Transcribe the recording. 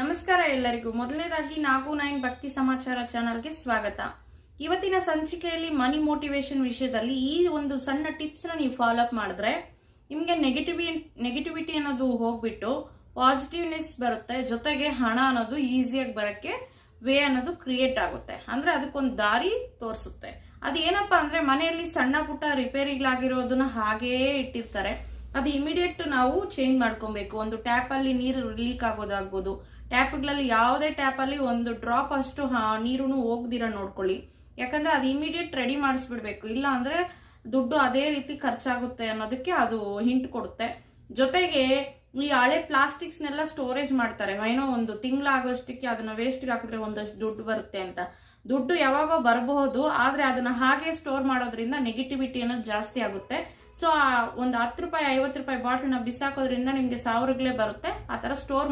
ನಮಸ್ಕಾರ ಎಲ್ಲರಿಗೂ. ಮೊದಲನೇದಾಗಿ ನಾಗು ನೈನ್ ಭಕ್ತಿ ಸಮಾಚಾರ ಚಾನಲ್ಗೆ ಸ್ವಾಗತ. ಇವತ್ತಿನ ಸಂಚಿಕೆಯಲ್ಲಿ ಮನಿ ಮೋಟಿವೇಶನ್ ವಿಷಯದಲ್ಲಿ ಈ ಒಂದು ಸಣ್ಣ ಟಿಪ್ಸ್ ನೀವು ಫಾಲೋ ಅಪ್ ಮಾಡಿದ್ರೆ ನಿಮ್ಗೆ ನೆಗೆಟಿವಿ ನೆಗೆಟಿವಿಟಿ ಅನ್ನೋದು ಹೋಗ್ಬಿಟ್ಟು ಪಾಸಿಟಿವ್ನೆಸ್ ಬರುತ್ತೆ. ಜೊತೆಗೆ ಹಣ ಅನ್ನೋದು ಈಸಿಯಾಗಿ ಬರಕ್ಕೆ ವೇ ಅನ್ನೋದು ಕ್ರಿಯೇಟ್ ಆಗುತ್ತೆ. ಅಂದ್ರೆ ಅದಕ್ಕೊಂದು ದಾರಿ ತೋರಿಸುತ್ತೆ. ಅದು ಏನಪ್ಪಾ ಅಂದ್ರೆ ಮನೆಯಲ್ಲಿ ಸಣ್ಣ ಪುಟ್ಟ ರಿಪೇರಿಗಳಾಗಿರೋದನ್ನ ಹಾಗೇ ಇಟ್ಟಿರ್ತಾರೆ. ಅದು ಇಮಿಡಿಯೇಟ್ ನಾವು ಚೇಂಜ್ ಮಾಡ್ಕೊಬೇಕು. ಒಂದು ಟ್ಯಾಪ್ ಅಲ್ಲಿ ನೀರು ಲೀಕ್ ಆಗೋದಾಗ್ಬೋದು. ಟ್ಯಾಪ್ಗಳಲ್ಲಿ ಯಾವುದೇ ಟ್ಯಾಪ್ ಅಲ್ಲಿ ಒಂದು ಡ್ರಾಪ್ ಅಷ್ಟು ನೀರು ಹೋಗ್ದಿರ ನೋಡ್ಕೊಳ್ಳಿ. ಯಾಕಂದ್ರೆ ಅದು ಇಮಿಡಿಯೇಟ್ ರೆಡಿ ಮಾಡಿಸ್ಬಿಡ್ಬೇಕು. ಇಲ್ಲ ಅಂದ್ರೆ ದುಡ್ಡು ಅದೇ ರೀತಿ ಖರ್ಚಾಗುತ್ತೆ ಅನ್ನೋದಕ್ಕೆ ಅದು ಹಿಂಟ್ ಕೊಡುತ್ತೆ. ಜೊತೆಗೆ ಈ ಹಳೆ ಪ್ಲಾಸ್ಟಿಕ್ಸ್ನೆಲ್ಲ ಸ್ಟೋರೇಜ್ ಮಾಡ್ತಾರೆ. ಏನೋ ಒಂದು ತಿಂಗಳಾಗೋಷ್ಟಕ್ಕೆ ಅದನ್ನ ವೇಸ್ಟ್ಗೆ ಹಾಕಿದ್ರೆ ಒಂದಷ್ಟು ದುಡ್ಡು ಬರುತ್ತೆ ಅಂತ. ದುಡ್ಡು ಯಾವಾಗೋ ಬರಬಹುದು ಆದ್ರೆ ಅದನ್ನ ಹಾಗೆ ಸ್ಟೋರ್ ಮಾಡೋದ್ರಿಂದ ನೆಗೆಟಿವಿಟಿ ಅನ್ನೋದು ಜಾಸ್ತಿ ಆಗುತ್ತೆ. ಸೊ ಒಂದು ಹತ್ತು ರೂಪಾಯಿ ಐವತ್ತು ರೂಪಾಯಿ ಬಾಟ್ಲ್ನ ಬಿಸಾಕೋದ್ರಿಂದ ನಿಮ್ಗೆ ಸಾವಿರಗಳೇ ಬರುತ್ತೆ. ಆ ತರ ಸ್ಟೋರ್